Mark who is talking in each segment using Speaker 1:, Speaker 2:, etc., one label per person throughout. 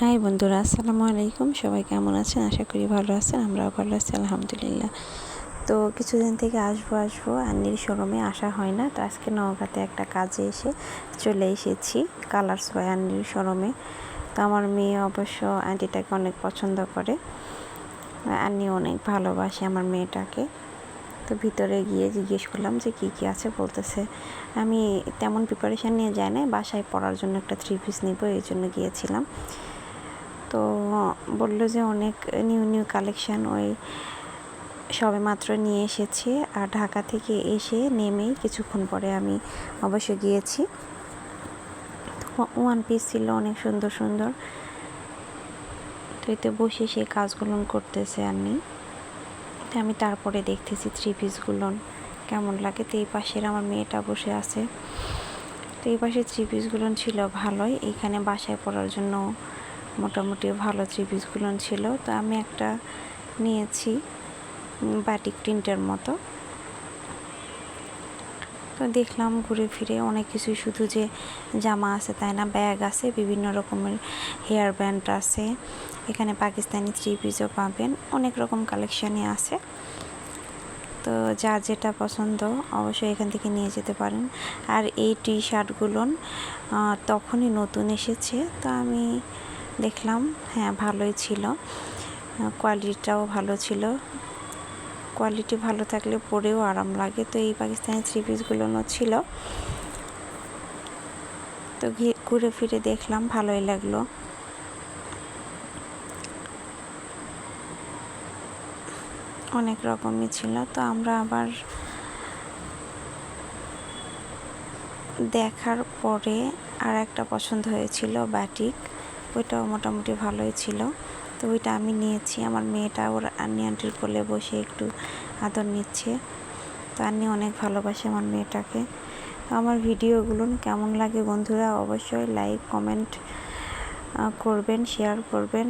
Speaker 1: High বন্ধুরা, আসসালামু আলাইকুম। সবাই কেমন আছেন? আশা করি ভালো আছেন, আমরাও ভালো আছি, আলহামদুলিল্লাহ। তো কিছুদিন থেকে আসব আসব আন্নির শোরুমে আসা হয় না, তো আজকে নওগাঁতে একটা কাজে এসে চলে এসেছি কালার্স বাই আন্নির শোরুমে। তো আমার মেয়ে অবশ্য আন্টিটাকে অনেক পছন্দ করে আন্নি অনেক ভালোবাসে আমার মেয়েটাকে। তো ভিতরে গিয়ে জিজ্ঞেস করলাম যে কী কী আছে, বলতেছে, আমি তেমন প্রিপারেশান নিয়ে যাই না বাসায় পড়ার জন্য একটা থ্রি পিস নিব, এই জন্য গিয়েছিলাম। তো বলল যে অনেক নিউ নিউ কালেকশান ওই সবে মাত্র নিয়ে এসেছে। আর ঢাকা থেকে এসে নেমেই কিছুক্ষণ পরে আমি অবশ্য গিয়েছি। ওয়ান পিস ছিল, অনেক সুন্দর সুন্দর। তো এতে বসে সে কাজগুলো করতেছে আর আমি আমি তারপরে দেখতেছি থ্রি পিসগুলো কেমন লাগে? তো এই পাশের আমার মেয়েটা বসে আছে। তো এই পাশে থ্রি পিসগুলো ছিল ভালোই। এখানে বাসায় পড়ার জন্য মোটামুটি ভালো থ্রি পিসগুলো ছিল। তো আমি একটা নিয়েছি বাটিক প্রিন্টের মতো। তো দেখলাম ঘুরে ফিরে অনেক কিছুই শুধু যে জামা আছে তাই না ব্যাগ আছে, বিভিন্ন রকমের হেয়ার ব্যান্ড আছে। এখানে পাকিস্তানি থ্রি পিসও পাবেন, অনেক রকম কালেকশানই আছে। তো যার যেটা পছন্দ অবশ্যই এখান থেকে নিয়ে যেতে পারেন। আর এই টি শার্টগুলো তখনই নতুন এসেছে। তো আমি দেখলাম হ্যাঁ ভালোই ছিল। কোয়ালিটিটাও ভালো ছিল। কোয়ালিটি ভালো থাকলে পরেও আরাম লাগে। তো এই পাকিস্তানি থ্রি পিসগুলো ছিল। তো ঘুরে ফিরে দেখলাম, ভালোই লাগল। অনেক রকমই ছিল। তো আমরা আবার দেখার পরে আর একটা পছন্দ হয়েছিল বাটিক ওইটাও মোটামুটি ভালোই ছিল। তো ওইটা আমি নিয়েছি। আমার মেয়েটা ওর আন্নি আন্টির কোলে বসে একটু আদর নিচ্ছে। তো আন্নি অনেক ভালোবাসে আমার মেয়েটাকে। আমার ভিডিওগুলো কেমন লাগে বন্ধুরা অবশ্যই লাইক, কমেন্ট করবেন, শেয়ার করবেন।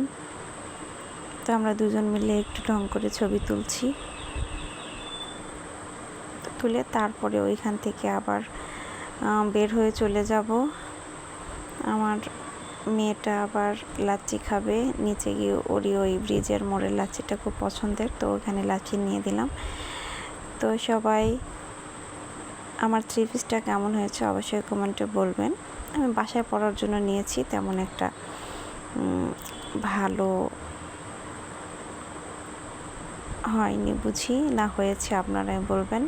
Speaker 1: তো আমরা দুজন মিলে একটু ঢং করে ছবি তুলছি। তুলে তারপরে ওইখান থেকে আবার বের হয়ে চলে যাব। আমার মেয়েটা আবার লাচ্ছি খাবে। নিচে গিয়ে ওরই ওই ব্রিজের মোড়ের লাচ্ছিটা খুব পছন্দের, তো ওখানে লাচ্ছি নিয়ে দিলাম। তো সবাই, আমার থ্রি পিসটা কেমন হয়েছে অবশ্যই কমেন্টে বলবেন। আমি বাসায় পড়ার জন্য নিয়েছি তেমন একটা ভালো হয়নি বুঝি, না হয়েছে আপনারাই বলবেন।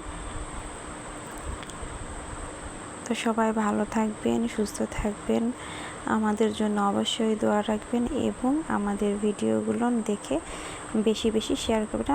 Speaker 1: তো সবাই ভালো থাকবেন, সুস্থ থাকবেন। আমাদের জন্য অবশ্যই দোয়া রাখবেন এবং আমাদের ভিডিওগুলো দেখে বেশি বেশি শেয়ার করবেন।